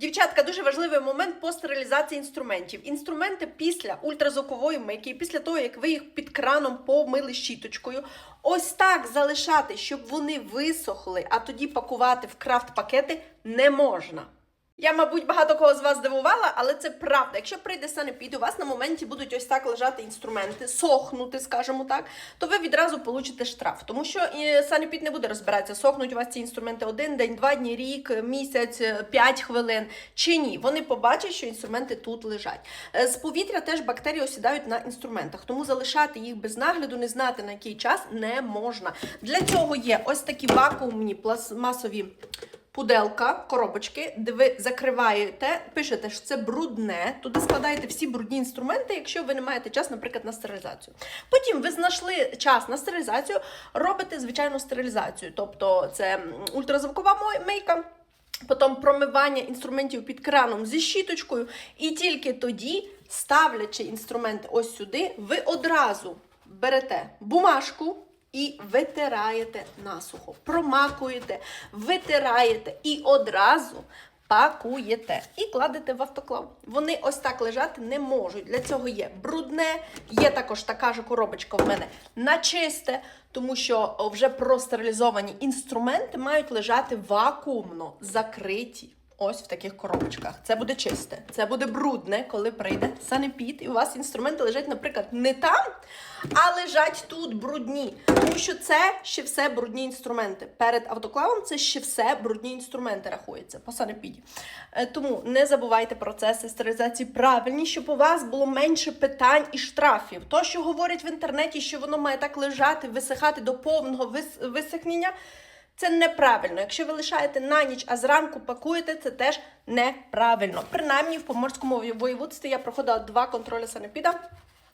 Дівчатка, дуже важливий момент по стерилізації інструментів. Інструменти після ультразвукової мийки, після того, як ви їх під краном помили щіточкою, ось так залишати, щоб вони висохли, а тоді пакувати в крафт-пакети не можна. Я, мабуть, багато кого з вас здивувала, але це правда. Якщо прийде санепід, у вас на моменті будуть ось так лежати інструменти, сохнути, скажімо так, то ви відразу получите штраф. Тому що санепід не буде розбиратися, сохнуть у вас ці інструменти один день, два дні, рік, місяць, п'ять хвилин чи ні. Вони побачать, що інструменти тут лежать. Е, З повітря теж бактерії осідають на інструментах, тому залишати їх без нагляду, не знати на який час не можна. Для цього є ось такі вакуумні пластмасові пуделка, коробочки, де ви закриваєте, пишете, що це брудне, туди складаєте всі брудні інструменти, якщо ви не маєте час, наприклад, на стерилізацію. Потім ви знайшли час на стерилізацію, робите звичайну стерилізацію, тобто це ультразвукова мийка. Потім промивання інструментів під краном зі щіточкою, і тільки тоді, ставлячи інструменти ось сюди, ви одразу берете бумажку і витираєте насухо. Промакуєте, витираєте і одразу пакуєте і кладете в автоклав. Вони ось так лежати не можуть. Для цього є брудне, є також така ж коробочка в мене на чисте, тому що вже простерилізовані інструменти мають лежати вакуумно закриті. Ось в таких коробочках. Це буде чисте, це буде брудне, коли прийде санепід, і у вас інструменти лежать, наприклад, не там, а лежать тут брудні. Тому що це ще все брудні інструменти. Перед автоклавом це ще все брудні інструменти рахується по санепіді. Е, Тому не забувайте про процеси стерилізації правильні, щоб у вас було менше питань і штрафів. То, що говорять в інтернеті, що воно має так лежати, висихати до повного вис- висихнення. Це неправильно. Якщо ви лишаєте на ніч, а зранку пакуєте, це теж неправильно. Принаймні в поморському воєводстві я проходила два контролі санепіда.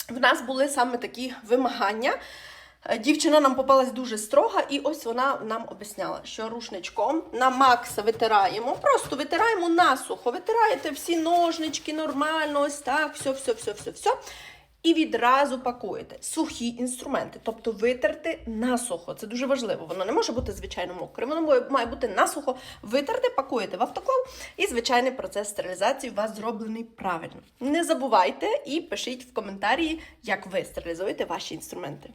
В нас були саме такі вимагання. Е, Дівчина нам попалась дуже строга, і ось вона нам об'ясняла, що рушничком на Макса витираємо, просто витираємо насухо, витираєте всі ножнички нормально, ось так, все, все, все, все, все. І відразу пакуєте сухі інструменти, тобто витерти насухо. Це дуже важливо. Воно не може бути звичайно мокрим, воно має бути насухо. Витерти, пакуєте в автоклав, і звичайний процес стерилізації у вас зроблений правильно. Не забувайте і пишіть в коментарі, як ви стерилізуєте ваші інструменти.